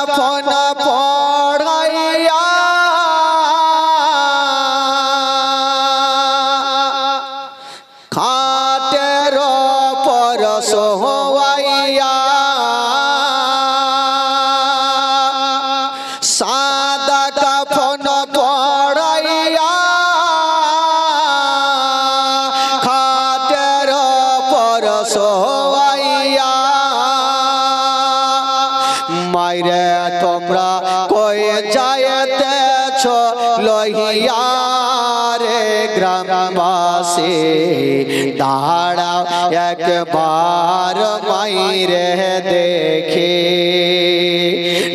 কাফন পড়াইয়া। খাটের পর সোহাইয়া সাদা কাফন পড়াইয়া। খাটের পর মাইরে তোমরা কয়ে যাইতেছ লহিয়া রে গ্রামবাসী, দাঁড়াও একবার মাইরে দেখে।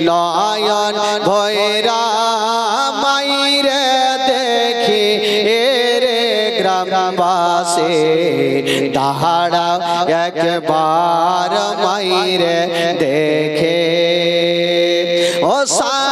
নয়ন ভৈরা মাইরে দেখি, এ রে গ্রামবাসী, দাঁড়াও একবার মাইরে দেখে। side.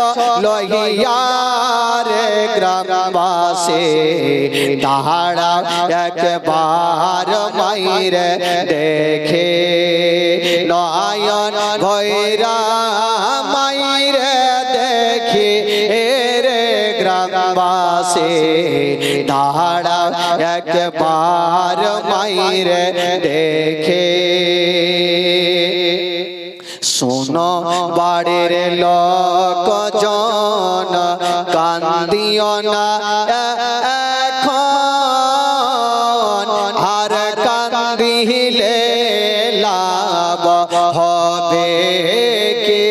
যাইতেছ লহিয়া রে গ্রামবাসী তাহারা একবার মাইরে দেখে নয়ন ভৈরা মাইরে দেখি এ রে গ্রামবাসী তাহারা একবার মাইরে দেখে শোনো বাড়ির লোক জন কান্দিও না এখন আর কান্দিলে লাভ হবে কে?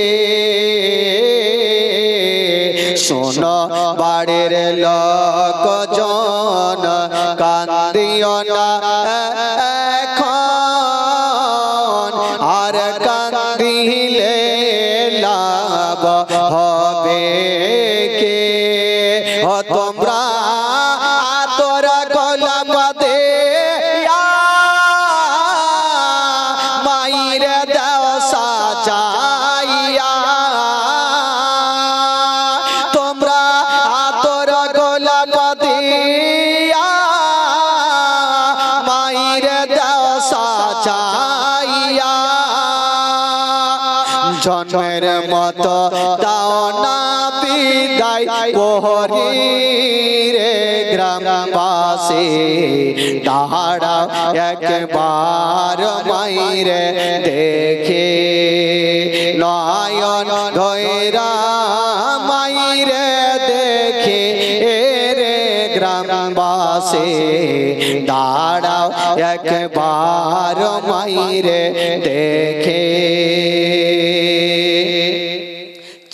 শোনো, বাড়ির লোক জন কান্দিও না তোমরা জন্মের মতো, দাও না বিদায় কোহরি রে গ্রামবাসী। তাহারা একবার মাইরে দেখে, নয়ন ধৈরা মাইরে দেখে রে গ্রামবাসী, দাঁড়াও একবার মাইরে দেখে।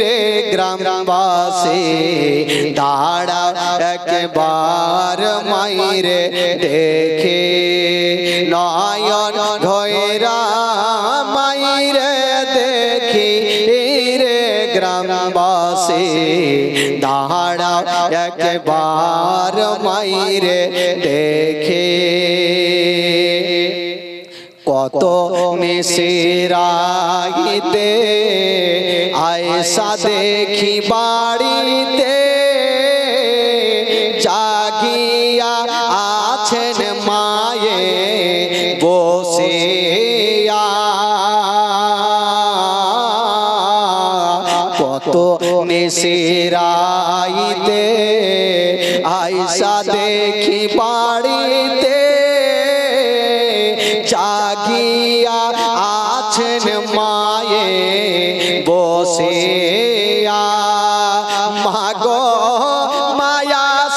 রে গ্রামবাসী, দাঁড়া একবার মাইরে দেখে। নয়ন ধৈরা মাইরে দেখি রে গ্রামবাসী, দাঁড়া একবার মাইরে দেখে। কত মিশিরাইতে আয়সা দেখি বাড়িতে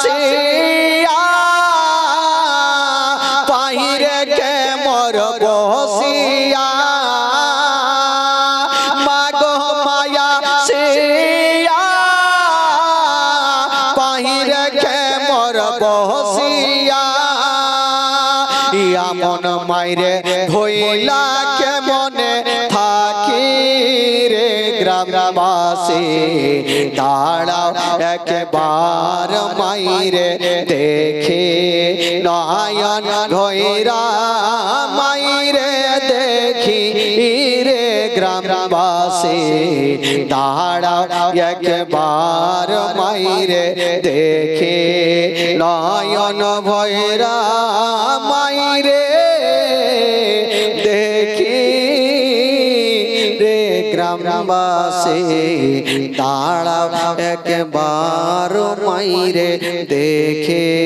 মায়া সিয়া পাহিরে কে মর বসিয়া মাগো মায়া সিয়া পাহিরে কে মর বসিয়া মন মাইরে ধইলা থাকি রে গ্রামবাসী দাঁড়াও একবার মাইরে দেখে নয়ন ঘইরা মাইরে দেখি রে গ্রামবাসী দাঁড়াও একবার মাইরে দেখে নয়ন ভৈরা মাইরে দেখি গ্রামবাসী দাঁড়াও একবার মাইরে দেখে।